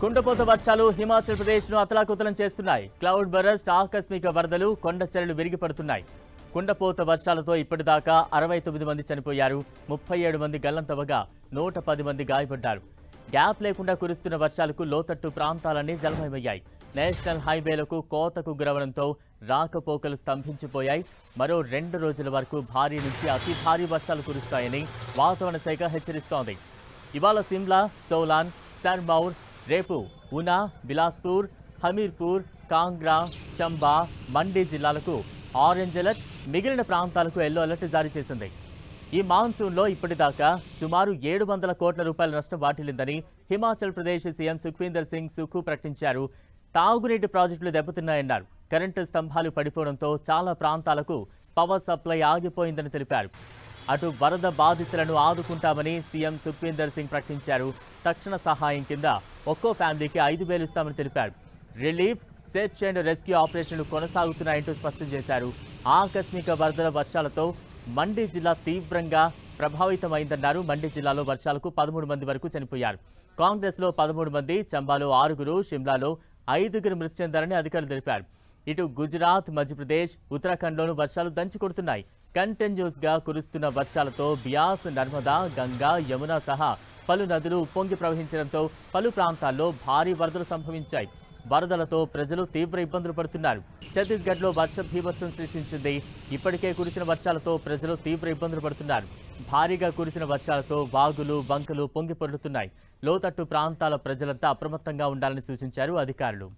కుండపోత వర్షాలు హిమాచల్ ప్రదేశ్ను అతలాకుతలం చేస్తున్నాయి. క్లౌడ్ బరస్ట్ ఆకస్మిక వరదలు కొండ చర్యలు విరిగిపడుతున్నాయి. కుండపోత వర్షాలతో ఇప్పటిదాకా అరవై తొమ్మిది మంది చనిపోయారు. ముప్పై ఏడు మంది గల్లంతవగా నూట పది మంది గాయపడ్డారు. గ్యాప్ లేకుండా కురుస్తున్న వర్షాలకు లోతట్టు ప్రాంతాలన్నీ జలమయమయ్యాయి. నేషనల్ హైవేలకు కోతకు గురవడంతో రాకపోకలు స్తంభించిపోయాయి. మరో రెండు రోజుల వరకు భారీ నుంచి అతి భారీ వర్షాలు కురుస్తాయని వాతావరణ శాఖ హెచ్చరిస్తోంది. ఇవాళ సిమ్లా సోలాన్ సర్మౌర్ రేపు ఉనా బిలాస్పూర్ హమీర్పూర్ కాంగ్రా చంబా మండి జిల్లాలకు ఆరెంజ్ అలర్ట్ మిగిలిన ప్రాంతాలకు ఎల్లో అలర్ట్ జారీ చేసింది. ఈ మాన్సూన్లో ఇప్పటిదాకా సుమారు ఏడు వందల కోట్ల రూపాయల నష్టం వాటిల్లిందని హిమాచల్ ప్రదేశ్ సీఎం సుఖ్వీందర్ సింగ్ సుఖు ప్రకటించారు. తాగునీటి ప్రాజెక్టులు దెబ్బతిన్నాయన్నారు. కరెంటు స్తంభాలు పడిపోవడంతో చాలా ప్రాంతాలకు పవర్ సప్లై ఆగిపోయిందని తెలిపారు. అటు వరద బాధితులను ఆదుకుంటామని సీఎం సుఖ్వీందర్ సింగ్ ప్రకటించారు. తక్షణ సహాయం కింద ఒక్కో ఫ్యామిలీకి ఐదు వేలు ఇస్తామని తెలిపారు. రిలీఫ్ సెర్చ్ అండ్ రెస్క్యూ ఆపరేషన్లు కొనసాగుతున్నాయంటూ స్పష్టం చేశారు. ఆకస్మిక వరదల వర్షాలతో మండి జిల్లా తీవ్రంగా ప్రభావితమైందన్నారు. మండి జిల్లాలో వర్షాలకు పదమూడు మంది వరకు చనిపోయారు. కాంగ్రెస్లో పదమూడు మంది చంబాలో ఆరుగురు షిమ్లాలో ఐదుగురు మృతి చెందారని అధికారులు తెలిపారు. ఇటు గుజరాత్ మధ్యప్రదేశ్ ఉత్తరాఖండ్లోనూ వర్షాలు దంచి కొడుతున్నాయి. కంటెన్యూస్గా కురుస్తున్న వర్షాలతో బియాస్ నర్మదా గంగా యమున సహా పలు నదులు ఉప్పొంగి ప్రవహించడంతో పలు ప్రాంతాల్లో భారీ వరదలు సంభవించాయి. వరదలతో ప్రజలు తీవ్ర ఇబ్బందులు పడుతున్నారు. ఛత్తీస్గఢ్లో వర్ష భీభత్సం సృష్టించింది. ఇప్పటికే కురిసిన వర్షాలతో ప్రజలు తీవ్ర ఇబ్బందులు పడుతున్నారు. భారీగా కురిసిన వర్షాలతో వాగులు బంకలు పొంగి పొర్లుతున్నాయి. లోతట్టు ప్రాంతాల ప్రజలంతా అప్రమత్తంగా ఉండాలని సూచించారు అధికారులు.